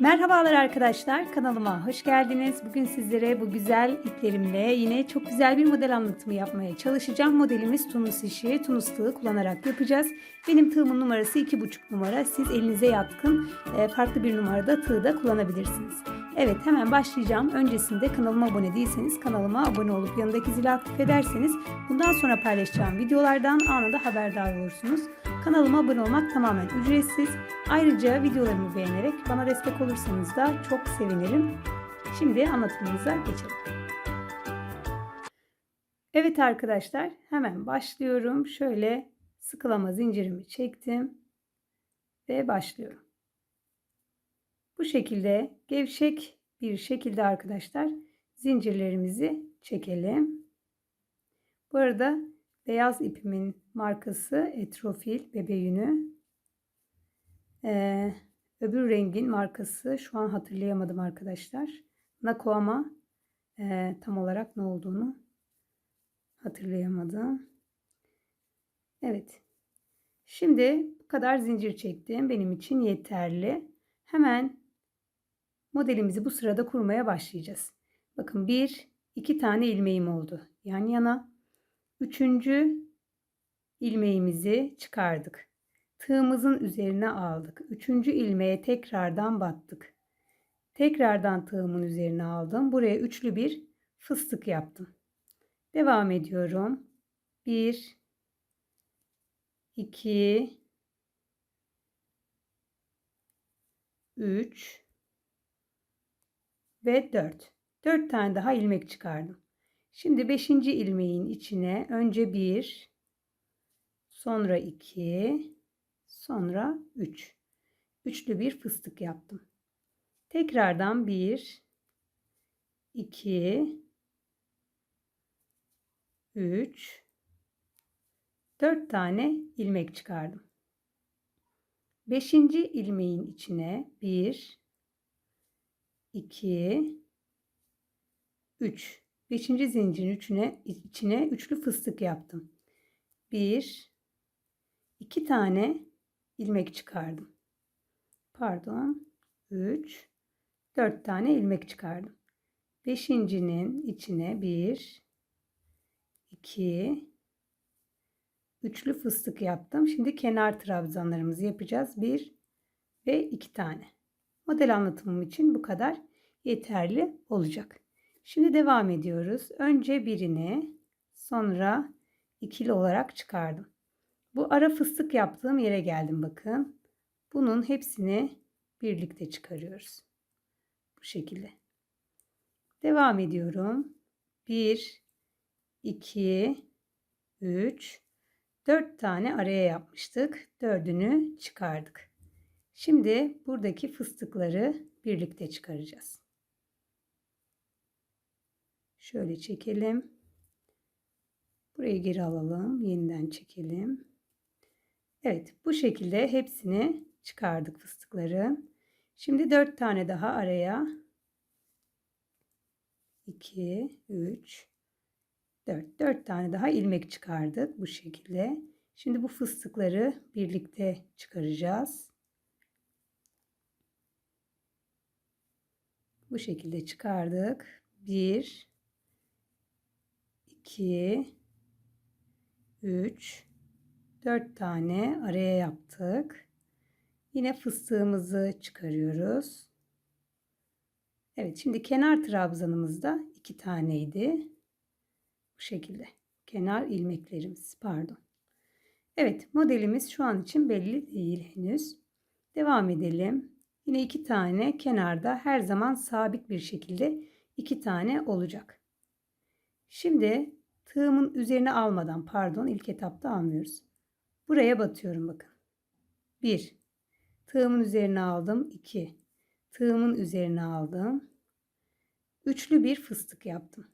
Merhabalar arkadaşlar, kanalıma hoş geldiniz. Bugün sizlere bu güzel iplerimle yine çok güzel bir model anlatımı yapmaya çalışacağım. Modelimiz tunus işi, tunus tığı kullanarak yapacağız. Benim tığımın numarası 2,5 numara. Siz elinize yatkın e, farklı bir numarada tığ da kullanabilirsiniz. Evet hemen başlayacağım. Öncesinde kanalıma abone değilseniz kanalıma abone olup yanındaki zili aktif ederseniz bundan sonra paylaşacağım videolardan anında haberdar olursunuz. Kanalıma abone olmak tamamen ücretsiz. Ayrıca videolarımı beğenerek bana destek olursanız da çok sevinirim. Şimdi anlatımımıza geçelim. Evet arkadaşlar hemen başlıyorum. Şöyle sıkılama zincirimi çektim ve başlıyorum. Bu şekilde gevşek bir şekilde arkadaşlar zincirlerimizi çekelim. Bu arada beyaz ipimin markası Etrofil bebe yünü. Ee, öbür rengin markası şu an hatırlayamadım arkadaşlar. Nako ama e, tam olarak ne olduğunu hatırlayamadım. Evet. Şimdi bu kadar zincir çektim. Benim için yeterli. Hemen modelimizi bu sırada kurmaya başlayacağız. Bakın bir, iki tane ilmeğim oldu. Yan yana. Üçüncü ilmeğimizi çıkardık. Tığımızın üzerine aldık. Üçüncü ilmeğe tekrardan battık. Tekrardan tığımın üzerine aldım. Buraya üçlü bir fıstık yaptım. Devam ediyorum. Bir, iki, üç ve dört. Dört tane daha ilmek çıkardım. Şimdi beşinci ilmeğin içine önce bir, sonra iki, sonra üç. Üçlü bir fıstık yaptım. Tekrardan bir, iki, üç, dört tane ilmek çıkardım. Beşinci ilmeğin içine bir, iki, üç. Beşinci zincirin içine, içine üçlü fıstık yaptım. Bir, iki tane ilmek çıkardım. Pardon, üç, dört tane ilmek çıkardım. Beşincinin içine bir, iki, üçlü fıstık yaptım. Şimdi kenar trabzanlarımızı yapacağız. Bir ve iki tane. Model anlatımım için bu kadar yeterli olacak. Şimdi devam ediyoruz. Önce birini sonra ikili olarak çıkardım. Bu ara fıstık yaptığım yere geldim bakın. Bunun hepsini birlikte çıkarıyoruz. Bu şekilde. Devam ediyorum. 1 2 3 4 tane araya yapmıştık. Dördünü çıkardık. Şimdi buradaki fıstıkları birlikte çıkaracağız. Şöyle çekelim. Burayı geri alalım. Yeniden çekelim. Evet bu şekilde hepsini çıkardık fıstıkları. Şimdi 4 tane daha araya 2, 3, 4. 4 tane daha ilmek çıkardık bu şekilde. Şimdi bu fıstıkları birlikte çıkaracağız. Bu şekilde çıkardık. 1 2 3 4 tane araya yaptık. Yine fıstığımızı çıkarıyoruz. Evet şimdi kenar trabzanımızda iki taneydi. Bu şekilde. Kenar ilmeklerimiz pardon. Evet modelimiz şu an için belli değil henüz. Devam edelim. Yine iki tane kenarda her zaman sabit bir şekilde iki tane olacak. Şimdi tığımın üzerine almadan pardon ilk etapta almıyoruz. Buraya batıyorum bakın. 1. Tığımın üzerine aldım. 2. Tığımın üzerine aldım. Üçlü bir fıstık yaptım.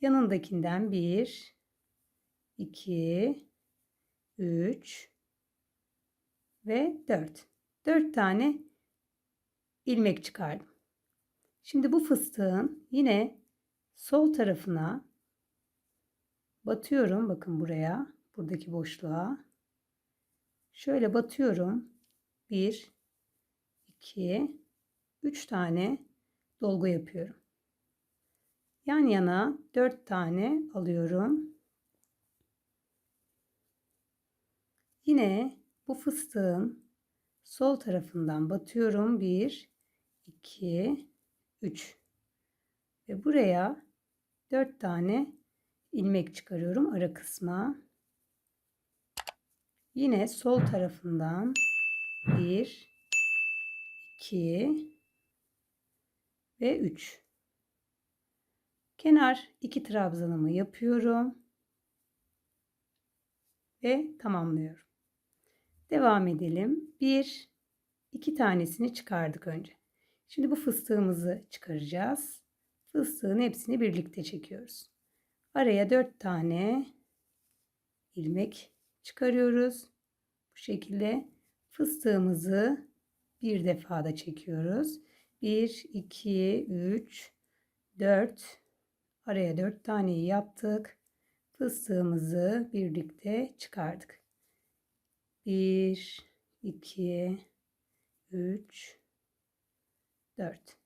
Yanındakinden 1 2 3 ve 4. 4 tane ilmek çıkardım. Şimdi bu fıstığın yine sol tarafına batıyorum. Bakın buraya buradaki boşluğa. Şöyle batıyorum. 1 2, 3 tane dolgu yapıyorum. Yan yana 4 tane alıyorum. Yine bu fıstığın sol tarafından batıyorum. 1, 2, 3. Ve buraya 4 tane ilmek çıkarıyorum ara kısma. Yine sol tarafından 1, 2 ve 3. Kenar 2 trabzanımı yapıyorum ve tamamlıyorum. Devam edelim. 1 2 tanesini çıkardık önce. Şimdi bu fıstığımızı çıkaracağız. Fıstığın hepsini birlikte çekiyoruz. Araya 4 tane ilmek çıkarıyoruz. Bu şekilde fıstığımızı bir defada çekiyoruz. 1, 2, 3, 4. Araya 4 taneyi yaptık. Fıstığımızı birlikte çıkardık. 1, 2, 3, 4.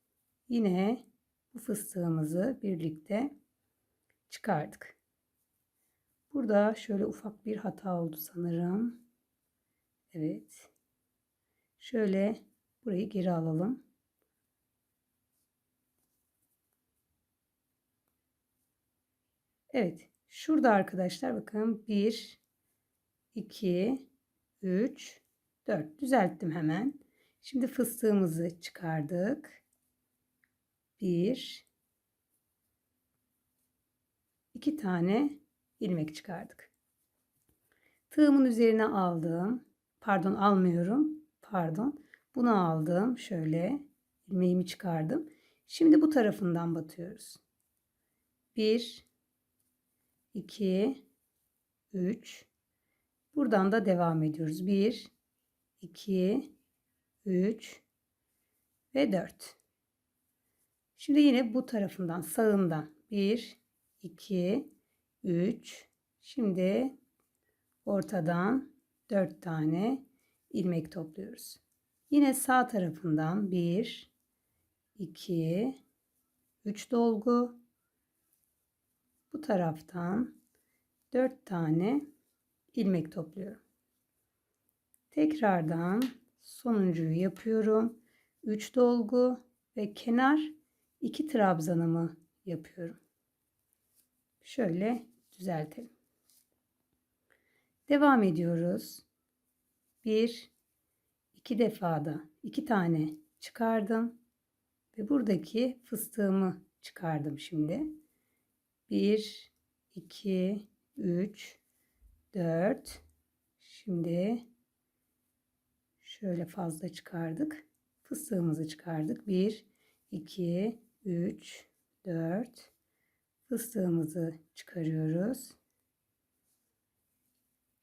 Yine bu fıstığımızı birlikte çıkardık. Burada şöyle ufak bir hata oldu sanırım. Evet. Şöyle burayı geri alalım. Evet. Şurada arkadaşlar bakın 1 2 3 4 düzelttim hemen. Şimdi fıstığımızı çıkardık. 1 2 tane ilmek çıkardık. Tığımın üzerine aldım. Pardon almıyorum. Pardon. Bunu aldım. Şöyle ilmeğimi çıkardım. Şimdi bu tarafından batıyoruz. 1 2 3 Buradan da devam ediyoruz. 1 2 3 ve 4. Şimdi yine bu tarafından sağından 1 2 3 şimdi ortadan 4 tane ilmek topluyoruz. Yine sağ tarafından 1 2 3 dolgu bu taraftan 4 tane ilmek topluyorum. Tekrardan sonuncuyu yapıyorum. 3 dolgu ve kenar 2 trabzanımı yapıyorum. Şöyle düzeltelim. Devam ediyoruz. Bir, iki defada iki tane çıkardım ve buradaki fıstığımı çıkardım şimdi. Bir, iki, üç, dört. Şimdi şöyle fazla çıkardık. Fıstığımızı çıkardık. Bir, iki, üç, dört. Fıstığımızı çıkarıyoruz.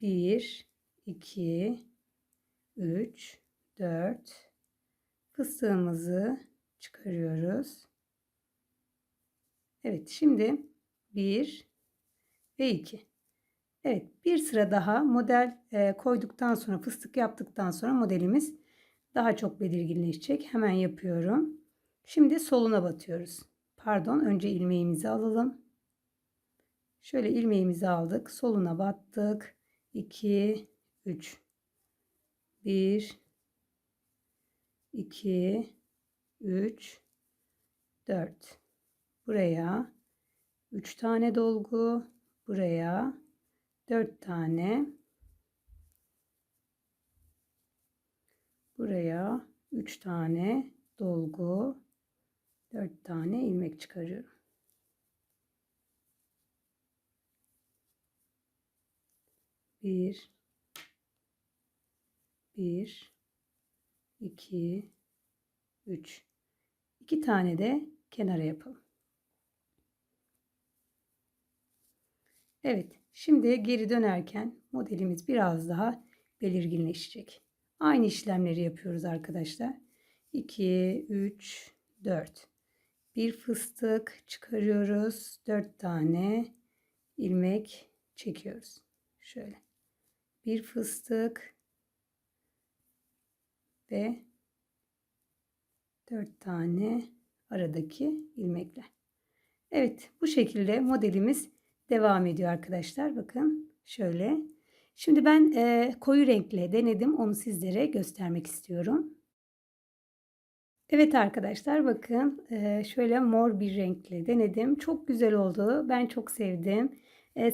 1, 2, 3, 4 fıstığımızı çıkarıyoruz. Evet şimdi 1 ve 2. Evet bir sıra daha model e, koyduktan sonra fıstık yaptıktan sonra modelimiz daha çok belirginleşecek. Hemen yapıyorum. Şimdi soluna batıyoruz. Pardon önce ilmeğimizi alalım. Şöyle ilmeğimizi aldık. Soluna battık. 2 3 1 2 3 4 buraya 3 tane dolgu buraya 4 tane buraya 3 tane dolgu 4 tane ilmek çıkarıyorum. Bir, bir, iki, üç. İki tane de kenara yapalım. Evet, şimdi geri dönerken modelimiz biraz daha belirginleşecek. Aynı işlemleri yapıyoruz arkadaşlar. 2, 3, 4. Bir fıstık çıkarıyoruz. 4 tane ilmek çekiyoruz. Şöyle bir fıstık ve 4 tane aradaki ilmekler. Evet bu şekilde modelimiz devam ediyor arkadaşlar. Bakın şöyle. Şimdi ben e, koyu renkle denedim. Onu sizlere göstermek istiyorum. Evet arkadaşlar bakın şöyle mor bir renkle denedim. Çok güzel oldu. Ben çok sevdim.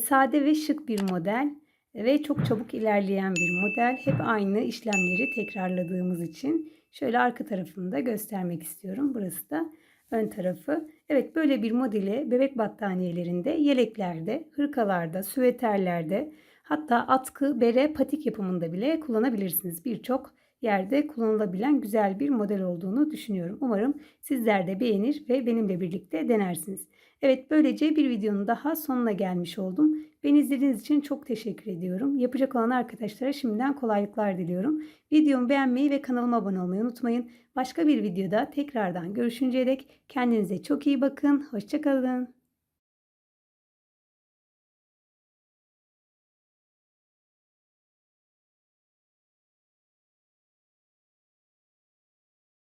Sade ve şık bir model ve çok çabuk ilerleyen bir model. Hep aynı işlemleri tekrarladığımız için şöyle arka tarafını da göstermek istiyorum. Burası da ön tarafı. Evet böyle bir modeli bebek battaniyelerinde, yeleklerde, hırkalarda, süveterlerde hatta atkı, bere, patik yapımında bile kullanabilirsiniz. Birçok yerde kullanılabilen güzel bir model olduğunu düşünüyorum. Umarım sizler de beğenir ve benimle birlikte denersiniz. Evet böylece bir videonun daha sonuna gelmiş oldum. Beni izlediğiniz için çok teşekkür ediyorum. Yapacak olan arkadaşlara şimdiden kolaylıklar diliyorum. Videomu beğenmeyi ve kanalıma abone olmayı unutmayın. Başka bir videoda tekrardan görüşünceye dek kendinize çok iyi bakın. Hoşçakalın.